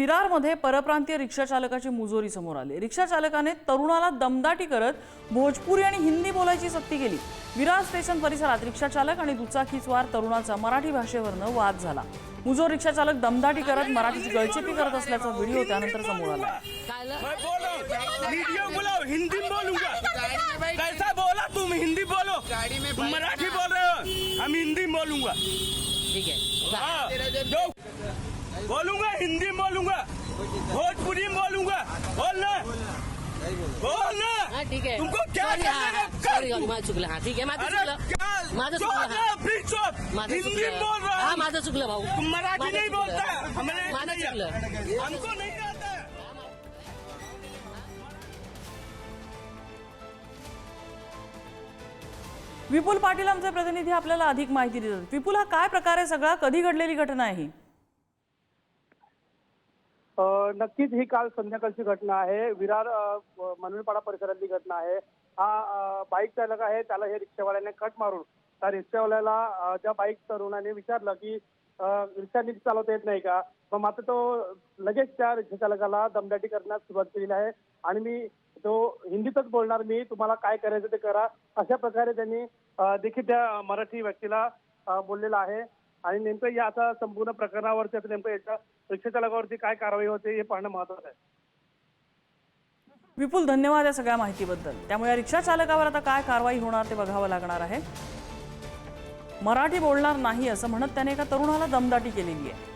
विरारमध्ये परप्रांतीय रिक्षा चालकाची मुजोरी समोर आली. रिक्षा चालकाने तरुणाला दमदाटी करत भोजपुरी आणि हिंदी बोलायची सक्ती केली. विरार स्टेशन परिसरात रिक्षा चालक आणि दुचाकीस्वार तरुणाचा मराठी भाषेवरनं वाद झाला. मुजोर रिक्षा चालक दमदाटी करत मराठीची गळचेपी करत असल्याचा व्हिडिओ त्यानंतर समोर आला. हिंदी में बोलूंगा. कैसा बोला तुम? हिंदी बोलो. तुम मराठी बोल रहे हो? हम हिंदी में बोलूंगा. ठीक है। बोलूंगा हिंदी में बोलूंगा भोजपुरी में बोलूंगा बोलना। बोलना। हाँ ठीक है। तुमको क्या सॉरी करना हाँ कर सॉरी तू। माझं चुकलं हा ठीक आहे माझं अरे चुकलं क्या माझं चुप चुकलं ना, हा. फिर चुप माझं हिंदी में बोल रहा हा हूँ। माझं चुकलं भाऊ तुम मराठी माझं नहीं चुकलं. बोलता माझं नहीं चुकलं आता। हमको नहीं आता है। विपुल पाटील आमचे प्रतिनिधी आपल्याला अधिक माहिती देतात. विपुल हा काय प्रकार आहे सगळा कधी घडलेली घटना आहे? ही नक्कीच ही काल संध्याकाळची घटना आहे. विरार अ, परिसरातली घटना आहे. हा बाईक चालक आहे. त्याला हे रिक्षावाल्याने कट मारून त्या रिक्षावाल्याला त्या बाईक तरुणाने विचारलं की रिक्षा नीट चालवता येत नाही का? मग मात्र तो लगेच त्या रिक्षा चालकाला दमदाटी करण्यास सुरुवात केलेली आहे. आणि मी तो हिंदीतच बोलणार मी तुम्हाला काय करायचं ते करा. अशा प्रकारे त्यांनी देखील त्या मराठी व्यक्तीला बोललेला आहे. आणि नेमकं या आता संपूर्ण प्रकरणावरती आता नेमकं याच्या रिक्षा चालकावरती काय कारवाई होते हे पाहणं महत्वाचं आहे. विपुल धन्यवाद या सगळ्या माहितीबद्दल. त्यामुळे रिक्षा चालकावर आता काय कारवाई होणार ते बघावं लागणार आहे. मराठी बोलणार नाही असं म्हणत त्याने एका तरुणाला दमदाटी केलेली आहे.